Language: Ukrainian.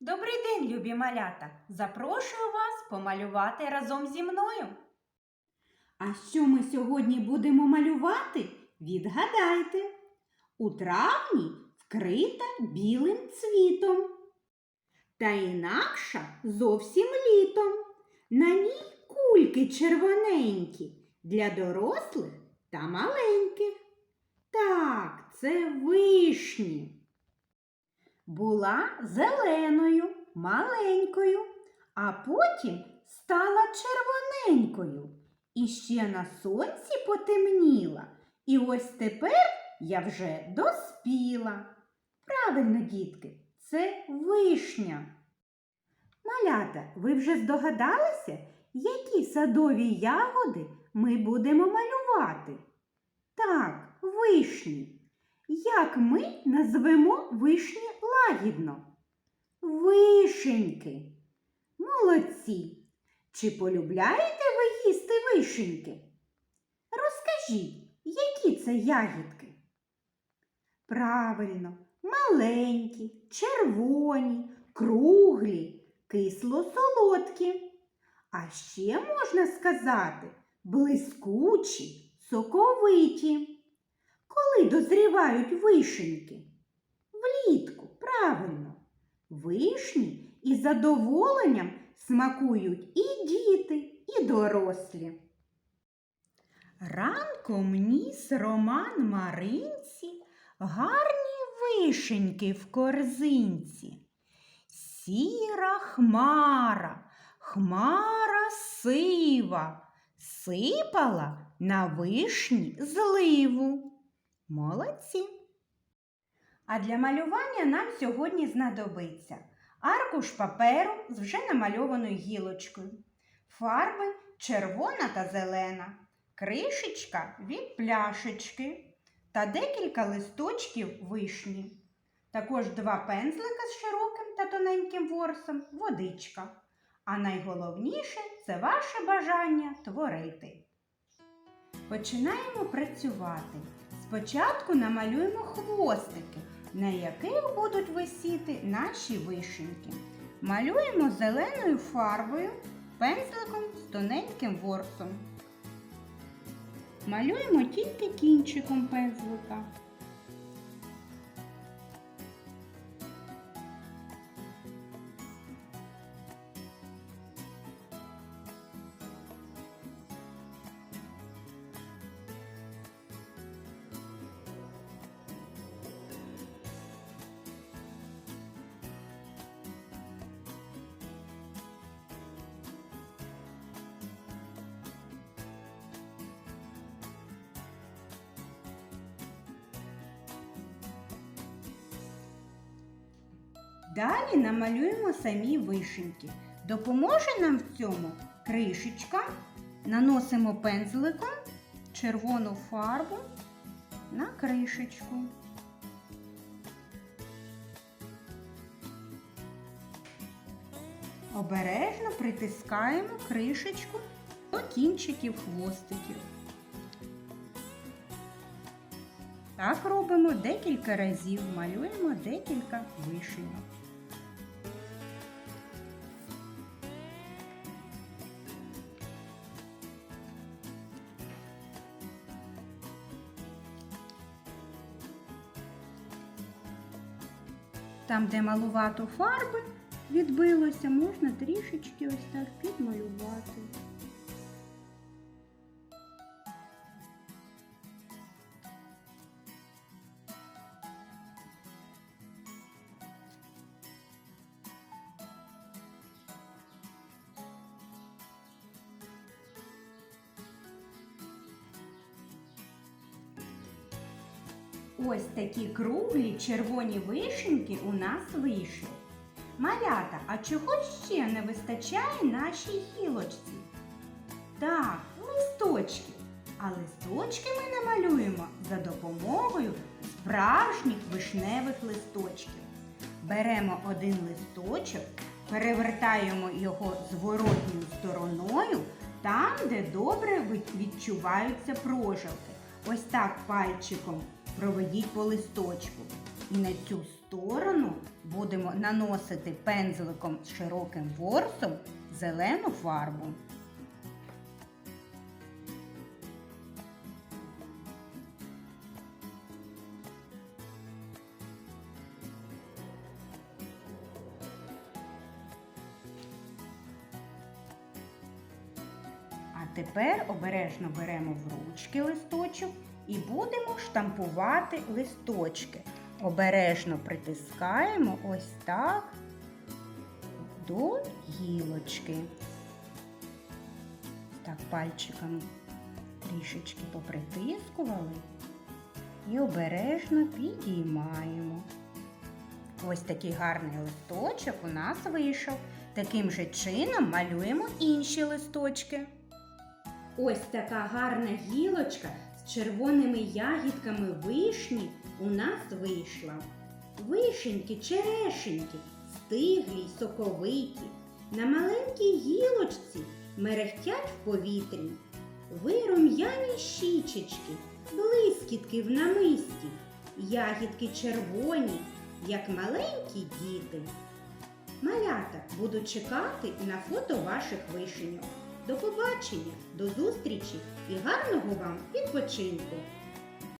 Добрий день, любі малята! Запрошую вас помалювати разом зі мною. А що ми сьогодні будемо малювати? Відгадайте. У травні вкрита білим цвітом. Та інакша зовсім літом. На ній кульки червоненькі для дорослих та маленьких. Так, це вишні. Була зеленою, маленькою, а потім стала червоненькою. І ще на сонці потемніла. І ось тепер я вже доспіла. Правильно, дітки, це вишня. Малята, ви вже здогадалися, які садові ягоди ми будемо малювати? Так, вишні. Як ми назвемо вишні лагідно? Вишеньки. Молодці. Чи полюбляєте ви їсти вишеньки? Розкажіть, які це ягідки? Правильно, маленькі, червоні, круглі, кисло-солодкі. А ще можна сказати блискучі, соковиті. Дозрівають вишеньки? Влітку, правильно. Вишні із задоволенням смакують і діти, і дорослі. Ранком ніс Роман Маринці гарні вишеньки в корзинці. Сіра хмара, хмара сива, сипала на вишні зливу. Молодці. А для малювання нам сьогодні знадобиться аркуш паперу з вже намальованою гілочкою, фарби червона та зелена, кришечка від пляшечки та декілька листочків вишні. Також два пензлика з широким та тоненьким ворсом, водичка. А найголовніше це ваше бажання творити. Починаємо працювати. Спочатку намалюємо хвостики, на яких будуть висіти наші вишеньки. Малюємо зеленою фарбою, пензликом з тоненьким ворсом. Малюємо тільки кінчиком пензлика. Далі намалюємо самі вишеньки. Допоможе нам в цьому кришечка. Наносимо пензликом червону фарбу на кришечку. Обережно притискаємо кришечку до кінчиків хвостиків. Так робимо декілька разів, малюємо декілька вишеньок. Там, де малувато фарби відбилося, можна трішечки ось так підмалювати. Ось такі круглі червоні вишеньки у нас вийшли. Малята, а чого ще не вистачає нашій гілочці? Так, листочки. А листочки ми намалюємо за допомогою справжніх вишневих листочків. Беремо один листочок, перевертаємо його зворотньою стороною там, де добре відчуваються прожилки. Ось так пальчиком проведіть по листочку. І на цю сторону будемо наносити пензликом з широким ворсом зелену фарбу. А тепер обережно беремо в ручки листочок і будемо штампувати листочки. Обережно притискаємо ось так до гілочки. Так, пальчиками трішечки попритискували і обережно підіймаємо. Ось такий гарний листочок у нас вийшов. Таким же чином малюємо інші листочки. Ось така гарна гілочка червоними ягідками вишні у нас вийшла. Вишеньки, черешеньки, стиглі й соковиті. На маленькій гілочці мерехтять в повітрі. Ви рум'яні щічечки, блискітки в намисті, ягідки червоні, як маленькі діти. Малята буду чекати на фото ваших вишеньок. До побачення, до зустрічі і гарного вам відпочинку!